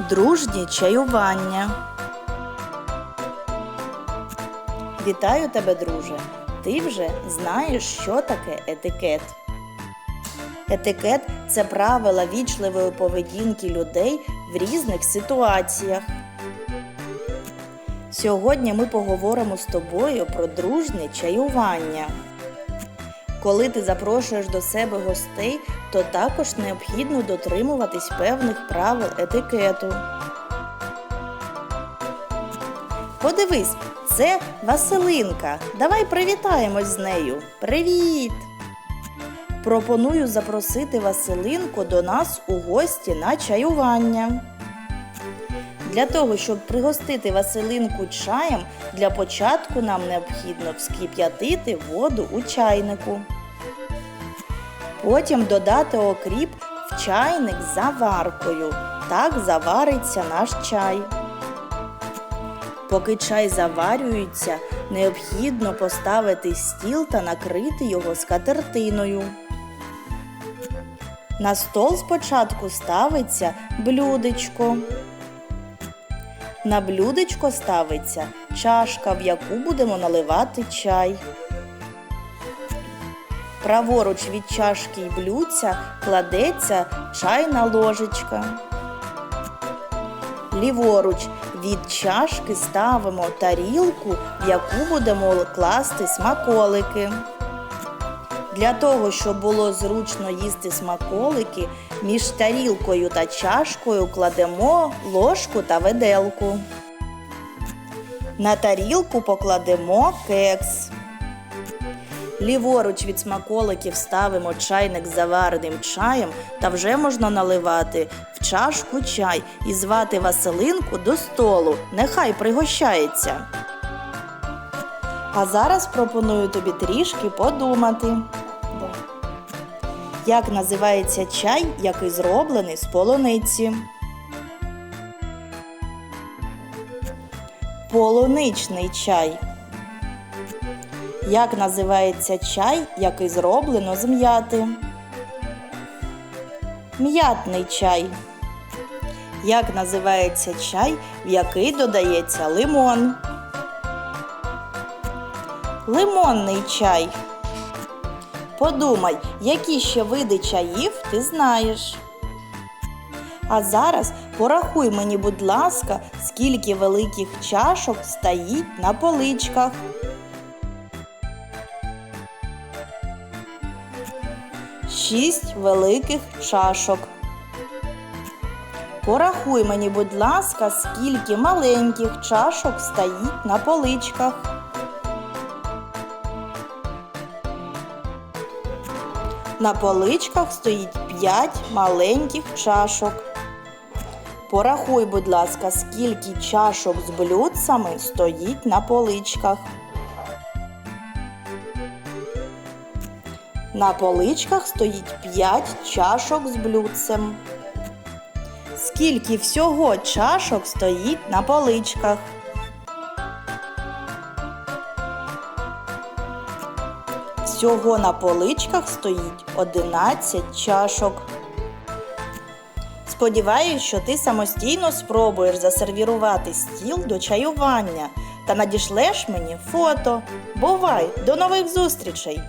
Дружні чаювання. Вітаю тебе, друже. Ти вже знаєш, що таке етикет. Етикет це правила вічливої поведінки людей в різних ситуаціях. Сьогодні ми поговоримо з тобою про дружне чаювання. Коли ти запрошуєш до себе гостей, то також необхідно дотримуватись певних правил етикету. Подивись, це Василинка. Давай привітаємось з нею. Привіт! Пропоную запросити Василинку до нас у гості на чаювання. Для того, щоб пригостити Василинку чаєм, для початку нам необхідно вскип'ятити воду у чайнику. Потім додати окріп в чайник з заваркою. Так завариться наш чай. Поки чай заварюється, необхідно поставити стіл та накрити його скатертиною. На стол спочатку ставиться блюдечко. На блюдечко ставиться чашка, в яку будемо наливати чай. Праворуч від чашки й блюдця кладеться чайна ложечка. Ліворуч від чашки ставимо тарілку, в яку будемо класти смаколики. Для того, щоб було зручно їсти смаколики, між тарілкою та чашкою кладемо ложку та виделку. На тарілку покладемо кекс. Ліворуч від смаколиків ставимо чайник з завареним чаєм та вже можна наливати в чашку чай і звати Василинку до столу. Нехай пригощається. А зараз пропоную тобі трішки подумати. Як називається чай, який зроблений з полуниці? Полуничний чай. Як називається чай, який зроблено з м'яти? М'ятний чай. Як називається чай, в який додається лимон? Лимонний чай. Подумай, які ще види чаїв ти знаєш. А зараз порахуй мені, будь ласка, скільки великих чашок стоїть на поличках. Шість великих чашок. Порахуй мені, будь ласка, скільки маленьких чашок стоїть на поличках. На поличках стоїть 5 маленьких чашок. Порахуй, будь ласка, скільки чашок з блюдцями стоїть на поличках. На поличках стоїть 5 чашок з блюдцем. Скільки всього чашок стоїть на поличках? Всього на поличках стоїть 11 чашок. Сподіваюсь, що ти самостійно спробуєш засервірувати стіл до чаювання та надішлеш мені фото. Бувай! До нових зустрічей!